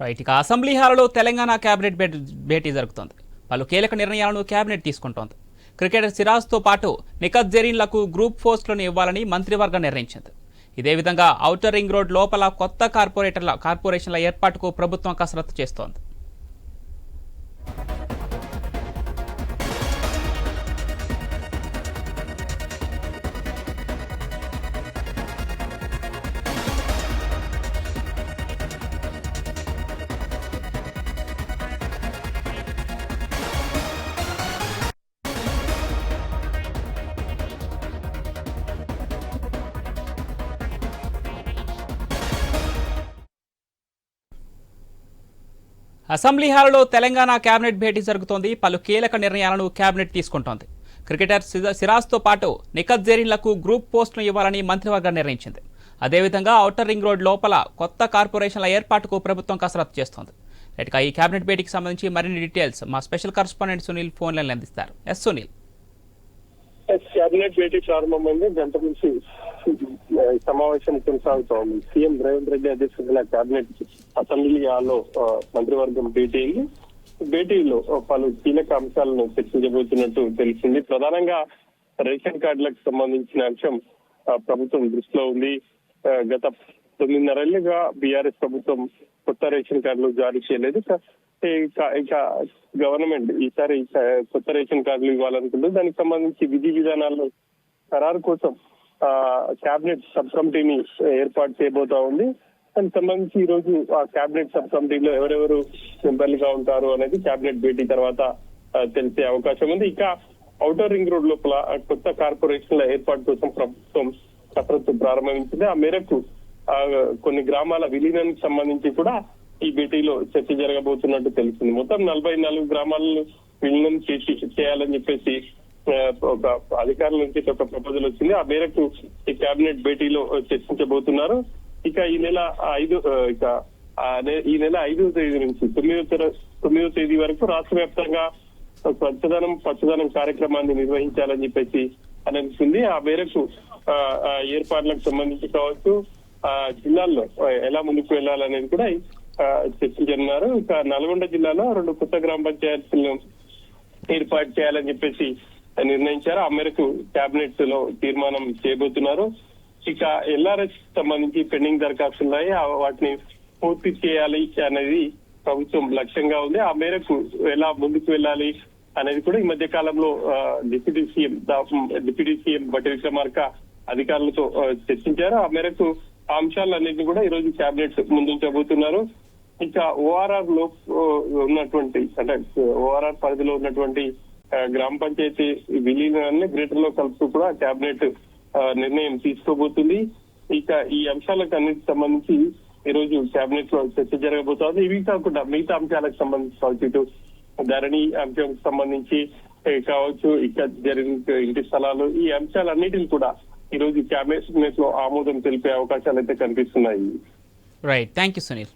Right ఇక assembly హాల్లో Telangana cabinet భేటీ- భేటీ జరుగుతోంది. పలు కీలక నిర్ణయాలను కేబినెట్ తీసుకుంటోంది. క్రికెటర్ సిరాజ్తో పాటు నిఖత్ జరీన్లకు గ్రూప్ పోస్టులను ఇవ్వాలని మంత్రివర్గం నిర్ణయించింది. ఇదే విధంగా ఔటర్ రింగ్ రోడ్ లోపల కొత్త కార్పొరేటర్ల కార్పొరేషన్ల ఏర్పాటుకు ప్రభుత్వం కసరత్తు చేస్తోంది. అసెంబ్లీ హాల్లో తెలంగాణ కేబినెట్ భేటీ జరుగుతోంది. పలు కీలక నిర్ణయాలను కేబినెట్ తీసుకుంటోంది. క్రికెటర్ సిరాజ్తో పాటు నిఖత్ జరీన్లకు గ్రూప్ పోస్టును ఇవ్వాలని మంత్రివర్గం నిర్ణయించింది. అదేవిధంగా ఔటర్ రింగ్ రోడ్ లోపల కొత్త కార్పొరేషన్ల ఏర్పాటుకు ప్రభుత్వం కసరత్తు చేస్తోంది. రైట్గా ఈ కేబినెట్ భేటీకి సంబంధించి మరిన్ని డీటెయిల్స్ మా స్పెషల్ కరస్పాండెంట్ సునీల్ ఫోన్లను అందిస్తారు. ఎస్ సునీల్. కేబినెట్ భేటీ ప్రారంభమైంది. గంట నుంచి సమావేశం కొనసాగుతోంది. సీఎం రేవంత్ రెడ్డి అధ్యక్షతన కేబినెట్ అసెంబ్లీ హాల్లో మంత్రివర్గం భేటీ అయింది. భేటీలో పలు కీలక అంశాలను చర్చించబోతున్నట్టు తెలిసింది. ప్రధానంగా రేషన్ కార్డులకు సంబంధించిన అంశం ప్రభుత్వం దృష్టిలో ఉంది. గత తొమ్మిదిన్నరేళ్ళుగా బీఆర్ఎస్ ప్రభుత్వం కొత్త రేషన్ కార్డులు జారీ చేయలేదు. ఇక గవర్నమెంట్ ఈసారి కొత్త రేషన్ కార్డులు ఇవ్వాలనుకుంటే దానికి సంబంధించి విధి విధానాల్లో ఖరారు కోసం ఆ కేబినెట్ సబ్ కమిటీని ఏర్పాటు చేయబోతా ఉంది. దానికి సంబంధించి ఈ రోజు ఆ కేబినెట్ సబ్ కమిటీలో ఎవరెవరు మెంబర్లుగా ఉంటారు అనేది కేబినెట్ భేటీ తర్వాత తెలిసే అవకాశం ఉంది. ఇక ఔటర్ రింగ్ రోడ్ లోపల కొత్త కార్పొరేషన్ల ఏర్పాటు కోసం ప్రభుత్వం కసరత్తు ప్రారంభించింది. ఆ మేరకు ఆ, కొన్ని గ్రామాల విలీనానికి సంబంధించి కూడా ఈ భేటీలో చర్చ జరగబోతున్నట్టు తెలిసింది మొత్తం నలభై నాలుగు గ్రామాలను విలీనం చేసి చేయాలని చెప్పేసి ఒక అధికారుల నుంచి ఒక ప్రపోజల్ వచ్చింది. ఆ మేరకు ఈ కేబినెట్ భేటీలో చర్చించబోతున్నారు. ఇక ఈ నెల ఐదు ఇక ఈ నెల ఐదో తేదీ నుంచి తొమ్మిదో తొమ్మిదో తేదీ వరకు రాష్ట్ర వ్యాప్తంగా స్వచ్ఛదనం పచ్చదనం కార్యక్రమాన్ని నిర్వహించాలని చెప్పేసి అనిపిస్తుంది. ఆ మేరకు ఆ, ఏర్పాట్లకు సంబంధించి కావచ్చు ఆ జిల్లాల్లో ఎలా ముందుకు వెళ్ళాలనేది కూడా ఆ, ఇంకా నల్గొండ జిల్లాలో రెండు కొత్త గ్రామ పంచాయతీలను ఏర్పాటు చేయాలని చెప్పేసి నిర్ణయించారు. ఆ మేరకు కేబినెట్లో తీర్మానం చేయబోతున్నారు. ఇక ఎల్ఆర్ఎస్ సంబంధించి పెండింగ్ దరఖాస్తులు ఉన్నాయి. వాటిని పూర్తి చేయాలి అనేది ప్రభుత్వం లక్ష్యంగా ఉంది. ఆ మేరకు ఎలా ముందుకు వెళ్ళాలి అనేది కూడా ఈ మధ్య కాలంలో ఆ, డిప్యూటీ సీఎం డిప్యూటీ సీఎం బట్టి విక్రమార్క అధికారులతో చర్చించారు. ఆ మేరకు అంశాలన్నింటినీ కూడా ఈ రోజు కేబినెట్ ముందుంచబోతున్నారు. ఇంకా ఓఆర్ఆర్లో ఉన్నటువంటి అంటే ఓఆర్ఆర్ పరిధిలో ఉన్నటువంటి గ్రామ పంచాయతీ విలీనాన్ని గ్రేటర్లో కలుపుతూ కూడా కేబినెట్ నిర్ణయం తీసుకోబోతుంది. ఇక ఈ అంశాలకు అన్నిటికి సంబంధించి ఈ రోజు కేబినెట్లో చర్చ జరగబోతోంది. ఇవి కాకుండా మిగతా అంశాలకు సంబంధించి కావచ్చు ఇటు ధరణి అంశం సంబంధించి కావచ్చు ఇక జరిగిన ఇంటి స్థలాలు ఈ అంశాలన్నిటిని కూడా ఈ రోజు కేబినెట్లో ఆమోదం తెలిపే అవకాశాలు అయితే కనిపిస్తున్నాయి. Right thank you Sunil